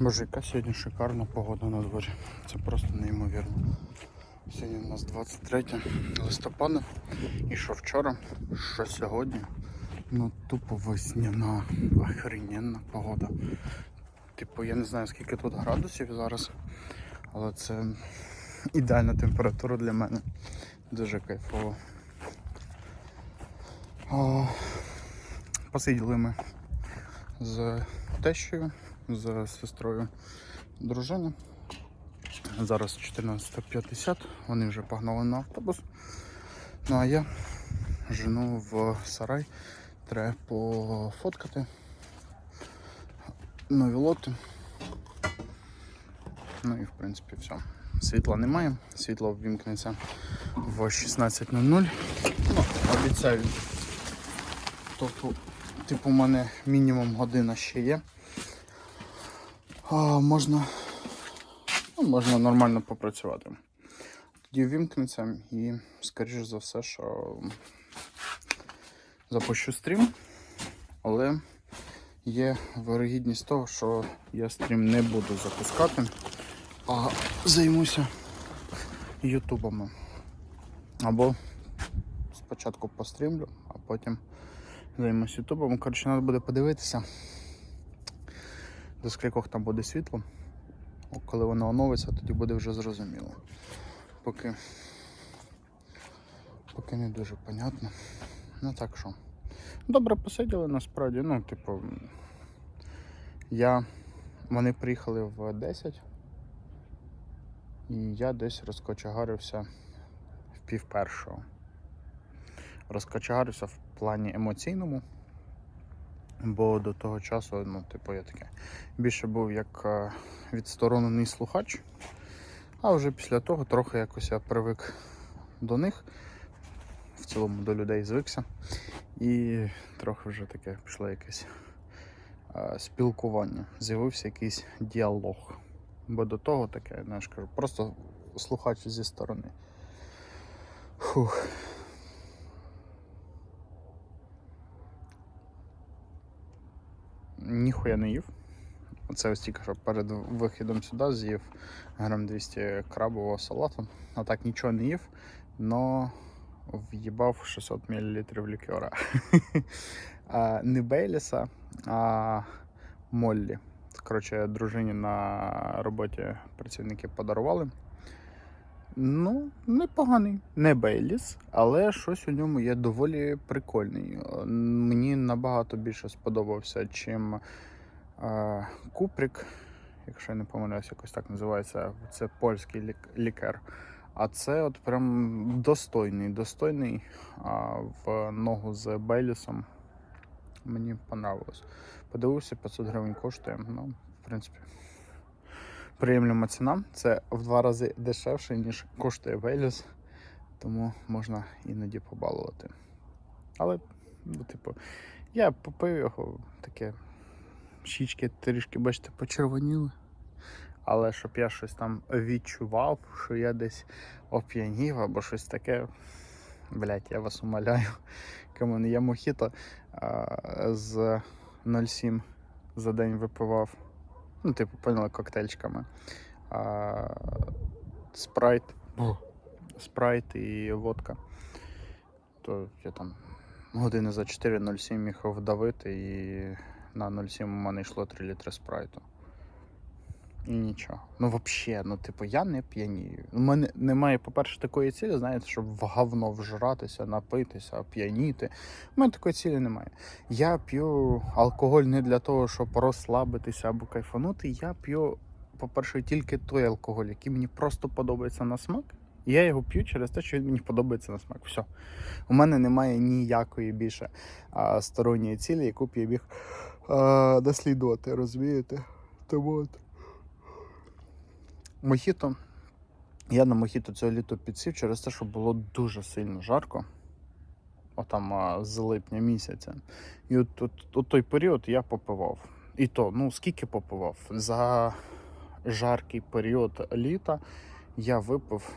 Боже, яка сьогодні шикарна погода на дворі. Це просто неймовірно. Сьогодні у нас 23 листопада. І що вчора, що сьогодні. Ну тупо весняна, охрененна погода. Типу, я не знаю скільки тут градусів зараз, але це ідеальна температура для мене. Дуже кайфово. А, Посиділи ми з тещою, з сестрою дружини. Зараз 14.50, вони вже погнали на автобус. Ну а я жену в сарай. Треба пофоткати нові лоти. Ну і в принципі все. Світла немає, світло ввімкнеться в 16.00. Ну, обіцяю. Тобто, типу, у мене мінімум година ще є. Можна, ну, можна нормально попрацювати. Тоді ввімкнеться і, скоріш за все, що запущу стрім, але є вирогідність того, що я стрім не буду запускати, а займуся ютубами. Або спочатку пострімлю, а потім займусь ютубом. Коротше, треба буде подивитися, до скількох там буде світло. Коли воно оновиться, тоді буде вже зрозуміло. Поки, поки не дуже понятно. Ну так що. Добре посиділи насправді. Ну, типу, я. Вони приїхали в 10. І я десь розкочегарився в пів першого. Розкочегарився в плані емоційному. Бо до того часу, ну, типу, я таке більше був як е, відсторонений слухач, а вже після того трохи якось я привик до них, в цілому до людей звикся. І трохи вже таке пішло якесь е, спілкування, з'явився якийсь діалог. Бо до того таке, ж кажу, просто слухач зі сторони. Фух. Ніхуя не їв. Оце ось тільки що перед вихідом сюди з'їв грам 200 крабового салату. А так нічого не їв, но в'їбав 600 мл лікера. Не Бейліса, а Моллі. Коротше, дружині на роботі працівники подарували. Ну, непоганий. Не Бейліс, але щось у ньому є доволі прикольний. Е, Мені набагато більше сподобався, чим е, Купрік, якщо я не помиляюсь, якось так називається. Це польський лік- лікер. А це от прям достойний, достойний а, в ногу з Бейлісом. Мені понравилось. Подивився, 500 гривень коштує. Ну, в принципі, приємлема ціна. Це в два рази дешевше, ніж коштує Веліс, тому можна іноді побалувати. Але, ну, типу, я попив його, таке щічки трішки, бачите, почервоніли. Але щоб я щось там відчував, що я десь оп'янів або щось таке. Блять, я вас умоляю. Камон, я мохіто з 0,7 за день випивав. Ну, типу, поняли, коктейльчиками. А, спрайт. Спрайт і водка. То я там години за 4.07 міг вдавити і на 0,7 у мене йшло 3 літри спрайту. І нічого. Ну, взагалі, ну, типу, я не п'янію. У мене немає, по-перше, такої цілі, знаєте, щоб в говно вжратися, напитися, п'яніти. У мене такої цілі немає. Я п'ю алкоголь не для того, щоб розслабитися або кайфанути. Я п'ю, по-перше, тільки той алкоголь, який мені просто подобається на смак. І я його п'ю через те, що він мені подобається на смак. Все. У мене немає ніякої більше а, сторонньої цілі, яку б я міг а, дослідувати, розумієте? Тому. Мохіто. Я на мохіто цього літо підсів через те, що було дуже сильно жарко. Отам з липня місяця. І от, от, от той період я попивав. І то, ну скільки попивав? За жаркий період літа я випив,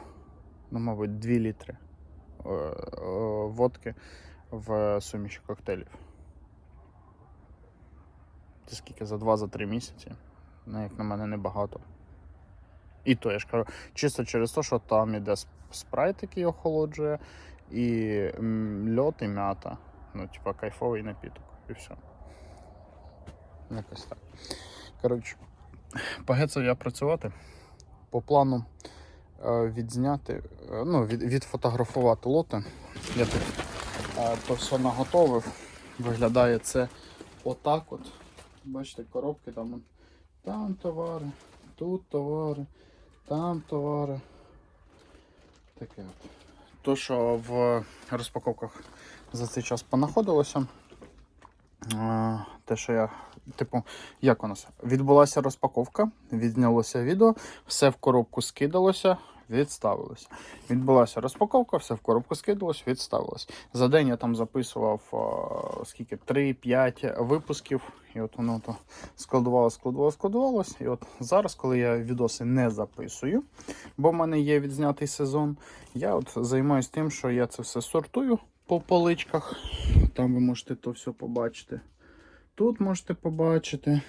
ну, мабуть, 2 літри е, е, водки в суміші коктейлів. Це скільки за 2-3 місяці. Ну, як на мене, небагато. І то я ж кажу, чисто через те, що там іде спрайт, який охолоджує, і м, льод і м'ята. Ну, типа кайфовий напіток. І все. Якось так. Коротше, погецав я працювати. По плану е, відзняти, е, ну, від, відфотографувати лоти. Я тут е, то все наготовив. Виглядає це отак от. Бачите, коробки там. Там товари, тут товари, там товари. Таке от. То, що в розпаковках за цей час понаходилося. Те, що я, типу, як у нас? Відбулася розпаковка, віднялося відео, все в коробку скидалося, відставилося. Відбулася розпаковка, все в коробку скидалось, відставилось. За день я там записував скільки 3-5 випусків, і от воно то складувалося, складувалося, складувалося. І от зараз, коли я відоси не записую, бо в мене є відзнятий сезон, я от займаюся тим, що я це все сортую по поличках. Там ви можете то все побачити. Тут можете побачити.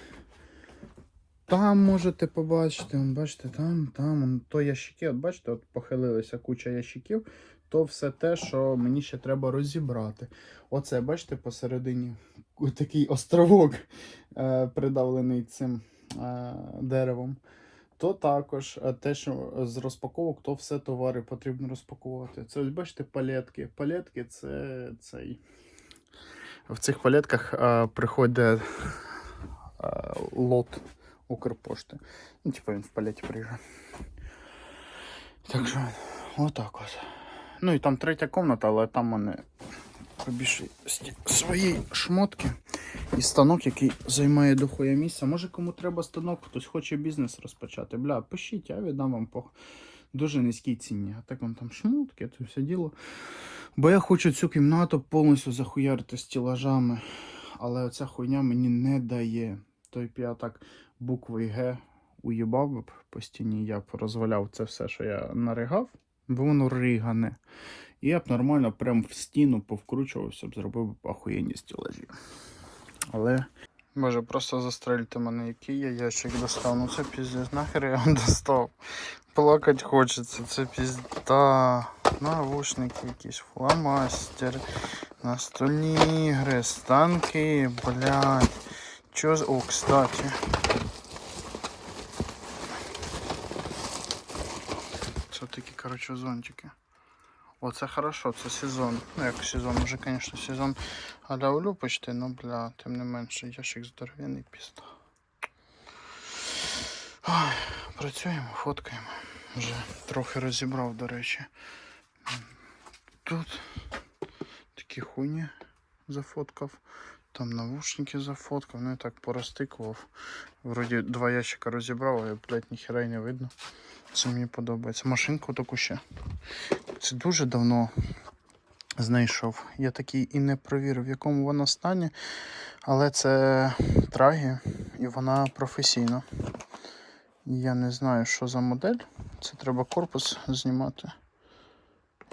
Там можете побачити, бачите, там, там, то ящики, от бачите, от похилилися куча ящиків, то все те, що мені ще треба розібрати. Оце, бачите, посередині такий островок е, придавлений цим е, деревом. То також е, те, що з розпаковок, то все товари потрібно розпакувати. Це ось бачите палетки. Палетки це цей. В цих палетках е, приходить е, лот Укрпошти. Ну, типа він в палеті приїжджає. Так що, отак от. Ну і там третя комната, але там вони побільше свої шмотки і станок, який займає дохуя місця. Може кому треба станок, хтось хоче бізнес розпочати. Бля, пишіть, я віддам вам по дуже низькій ціні. А так вам там шмотки, це все діло. Бо я хочу цю кімнату повністю захуярити стілажами. Але оця хуйня мені не дає. Той я так буквою Г уїбав б по стіні, я б розваляв це все, що я наригав, бо воно ригане. І я б нормально прям в стіну повкручувався б, зробив б ахуєнні стілажі. Але. Може, просто застрельте мене, який я ящик достав. Ну це піздець, нахер я його достав. Плакать хочеться, це пізда. Навушники якісь, фломастери, настольні ігри, станки, блядь. Чо з. О, кстати. Це такі, коротше, зонтики. О, це хорошо, це сезон. Ну, як сезон, вже, звісно, сезон а-ля улю почти, ну, бля, тим не менше, ящик здоровенний пізда. Ой, працюємо, фоткаємо. Вже трохи розібрав, до речі. Тут такі хуйні зафоткав. Там навушники зафоткав, ну і так порозтикував. Вроді два ящика розібрав, а блядь, ніхера не видно. Це мені подобається. Машинку таку ще. Це дуже давно знайшов. Я такий і не провірив, в якому вона стані. Але це трагі і вона професійна. Я не знаю, що за модель. Це треба корпус знімати.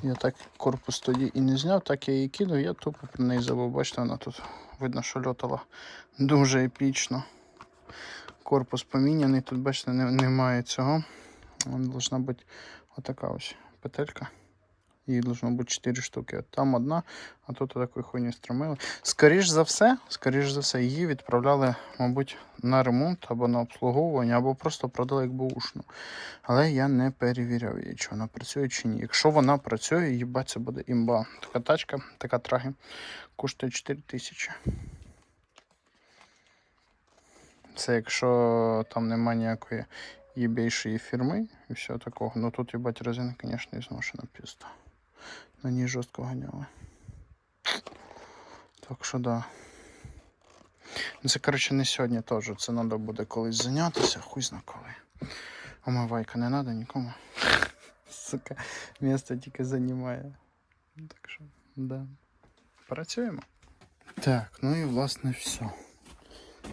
Я так корпус тоді і не зняв, так я її кинув, я тупо про неї забув. Бачите, вона тут видно, що льотала дуже епічно. Корпус поміняний, тут, бачите, немає цього. Вона должна бути отака ось петелька. Її должно бути 4 штуки. От Там одна, а тут такої хуйні стромили. Скоріш за все, скоріш за все, її відправляли, мабуть, на ремонт або на обслуговування, або просто продали як бушну. Але я не перевіряв її, чи вона працює чи ні. Якщо вона працює, їбать, це буде імба. Така тачка, така траги, коштує 4 тисячі. Це якщо там нема ніякої єбейшої фірми і все такого. Ну тут їбать резина, звісно, і зношена пізда. Ній жорстко ганяли. Так що да. Ну, Це, коротше, не сьогодні теж. Це треба буде колись зайнятися, хуй зна коли. Омивайка не треба нікому. Сука, місто тільки займає. Так що, да. Працюємо. Так, ну і власне все.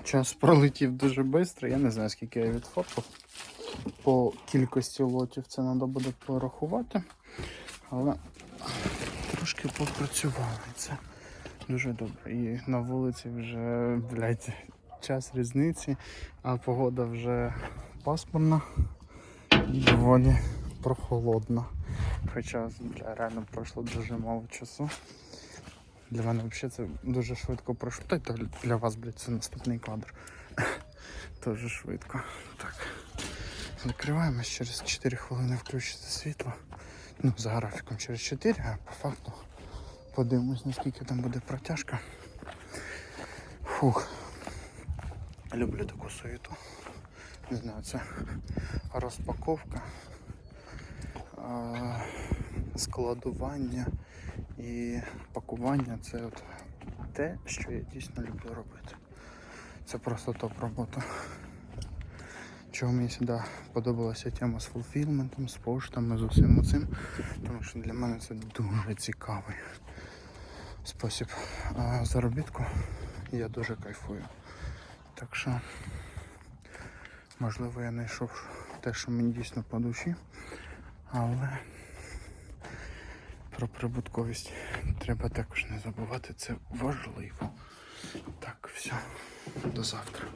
Час пролетів дуже швидко. Я не знаю, скільки я відфоткав. По кількості лотів це треба буде порахувати. Але трошки попрацювали. Це дуже добре. І на вулиці вже, блядь, час різниці, а погода вже пасмурна і доволі прохолодна. Хоча бля, реально пройшло дуже мало часу. Для мене взагалі це дуже швидко пройшло. Та й для вас, блядь, це наступний кадр. Дуже швидко. Так. Закриваємось через 4 хвилини включиться світло. Ну, за графіком через 4, а по факту подивимось, наскільки там буде протяжка. Фух. Люблю таку суету. Не знаю, це розпаковка, складування і пакування це от те, що я дійсно люблю робити. Це просто топ робота. Чого мені сюди подобалася тема з фулфілментом, з поштами, з усім цим, тому що для мене це дуже цікавий спосіб заробітку. Я дуже кайфую. Так що, можливо, я знайшов те, що мені дійсно по душі, але про прибутковість треба також не забувати, це важливо. Так, все, до завтра.